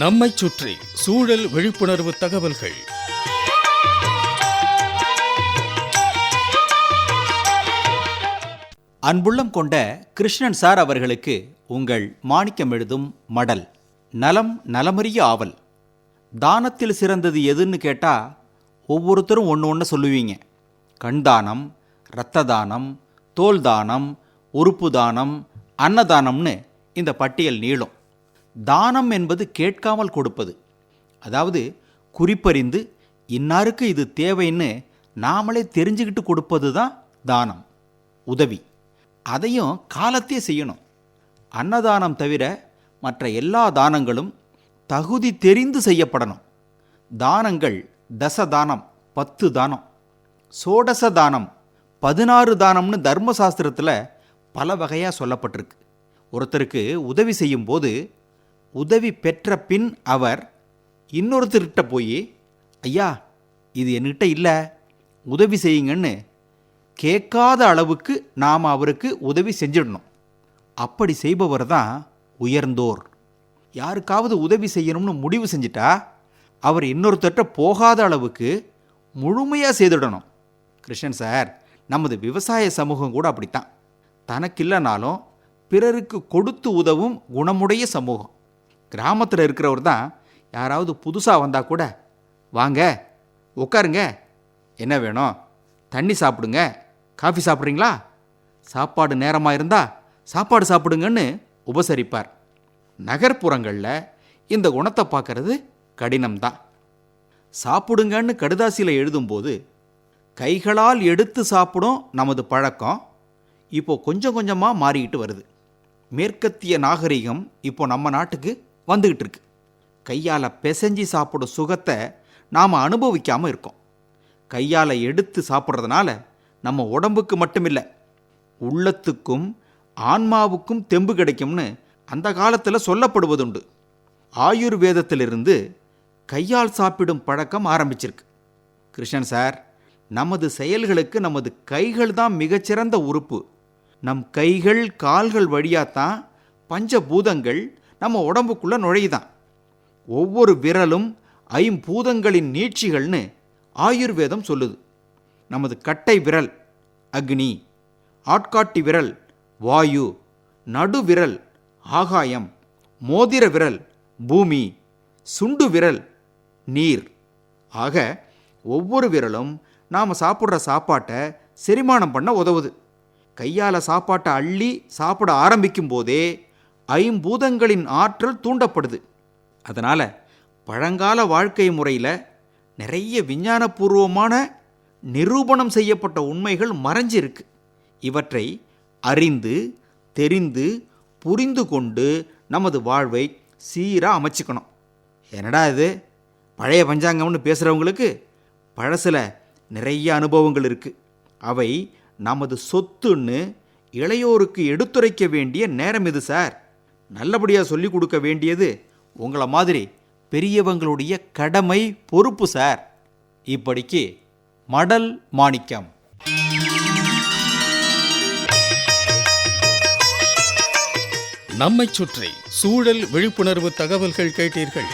நம்மைச் சுற்றி சூழல் விழிப்புணர்வு தகவல்கள். அன்புள்ளம் கொண்ட கிருஷ்ணன் சார் அவர்களுக்கு உங்கள் மாணிக்கம் எழுதும் மடல் நலம் நலமறிய ஆவல். தானத்தில் சிறந்தது எதுன்னு கேட்டால் ஒவ்வொருத்தரும் ஒன்று ஒன்று சொல்லுவீங்க. கண் தானம் இரத்த தானம் தோல் தானம் உறுப்பு தானம் அன்னதானம்னு இந்த பட்டியல் நீளும். தானம் என்பது கேட்காமல் கொடுப்பது. அதாவது குறிப்பறிந்து இன்னாருக்கு இது தேவைன்னு நாமளே தெரிஞ்சுக்கிட்டு கொடுப்பது தான் தானம் உதவி. அதையும் காலத்தே செய்யணும். அன்னதானம் தவிர மற்ற எல்லா தானங்களும் தகுதி தெரிந்து செய்யப்படணும். தானங்கள் தச தானம் பத்து தானம். சோடச தானம் பதினாறு தானம்னு தர்மசாஸ்திரத்தில் பல வகையாக சொல்லப்பட்டிருக்கு. ஒருத்தருக்கு உதவி செய்யும்போது உதவி பெற்ற பின் அவர் இன்னொருத்தர்கிட்ட போய் ஐயா இது என்கிட்ட இல்லை உதவி செய்யுங்கன்னு கேட்காத அளவுக்கு நாம் அவருக்கு உதவி செஞ்சிடணும். அப்படி செய்பவர் தான் உயர்ந்தோர். யாருக்காவது உதவி செய்யணும்னு முடிவு செஞ்சிட்டா அவர் இன்னொருத்தர்கிட்ட போகாத அளவுக்கு முழுமையாக செய்துடணும். கிருஷ்ணன் சார் நமது விவசாய சமூகம் கூட அப்படித்தான். தனக்கு இல்லைனாலும் பிறருக்கு கொடுத்து உதவும் குணமுடைய சமூகம். கிராமத்தில் இருக்கிறவர் தான் யாராவது புதுசாக வந்தால் கூட வாங்க உட்காருங்க என்ன வேணும்? தண்ணி சாப்பிடுங்க. காஃபி சாப்பிட்றீங்களா? சாப்பாடு நேரமாக இருந்தால் சாப்பாடு சாப்பிடுங்கன்னு உபசரிப்பார். நகர்ப்புறங்களில் இந்த குணத்தை பார்க்கறது கடினம்தான். சாப்பிடுங்கன்னு கடுதாசியில் எழுதும்போது கைகளால் எடுத்து சாப்பிடும் நமது பழக்கம் இப்போ கொஞ்சம் கொஞ்சமாக மாறிக்கிட்டு வருது. மேற்கத்திய நாகரிகம் இப்போ நம்ம நாட்டுக்கு வந்துக்கிட்டு இருக்கு கையால் பிசைஞ்சு சாப்பிடும் சுகத்தை நாம் அனுபவிக்காமல் இருக்கோம். கையால் எடுத்து சாப்பிட்றதுனால நம்ம உடம்புக்கு மட்டுமில்லை உள்ளத்துக்கும் ஆன்மாவுக்கும் தெம்பு கிடைக்கும்னு அந்த காலத்தில் சொல்லப்படுவதுண்டு. ஆயுர்வேதத்திலிருந்து கையால் சாப்பிடும் பழக்கம் ஆரம்பிச்சிருக்கு. கிருஷ்ணன் சார் நமது செயல்களுக்கு நமது கைகள் தான் மிகச்சிறந்த உறுப்பு. நம் கைகள் கால்கள் வழியாத்தான் பஞ்சபூதங்கள் நம்ம உடம்புக்குள்ளே நுழையுதான். ஒவ்வொரு விரலும் ஐம்பூதங்களின் நீட்சிகள்னு ஆயுர்வேதம் சொல்லுது. நமது கட்டை விரல் அக்னி ஆட்காட்டி விரல் வாயு நடு விரல் ஆகாயம் மோதிர விரல் பூமி சுண்டு விரல் நீர். ஆக ஒவ்வொரு விரலும் நாம் சாப்பிட்ற சாப்பாட்டை செரிமானம் பண்ண உதவுது. கையால் சாப்பாட்டை அள்ளி சாப்பிட ஆரம்பிக்கும் போதே ஐம்பூதங்களின் ஆற்றல் தூண்டப்படுது. அதனால் பழங்கால வாழ்க்கை முறையில் நிறைய விஞ்ஞானபூர்வமான நிரூபணம் செய்யப்பட்ட உண்மைகள் மறைஞ்சிருக்கு. இவற்றை அறிந்து தெரிந்து புரிந்து கொண்டு நமது வாழ்வை சீராக அமைச்சுக்கணும். என்னடா இது? பழைய பஞ்சாங்கம்னு பேசுகிறவங்களுக்கு பழசில் நிறைய அனுபவங்கள் இருக்குது அவை நமது சொத்துன்னு இளையோருக்கு எடுத்துரைக்க வேண்டிய நேரம் இது சார். நல்லபடியாக சொல்லிக் கொடுக்க வேண்டியது உங்களை மாதிரி பெரியவங்களுடைய கடமை பொறுப்பு சார். இப்படிக்கு மடல் மாணிக்கம். நம்மை சுற்றி சூழல் விழிப்புணர்வு தகவல்கள் கேட்டீர்கள்.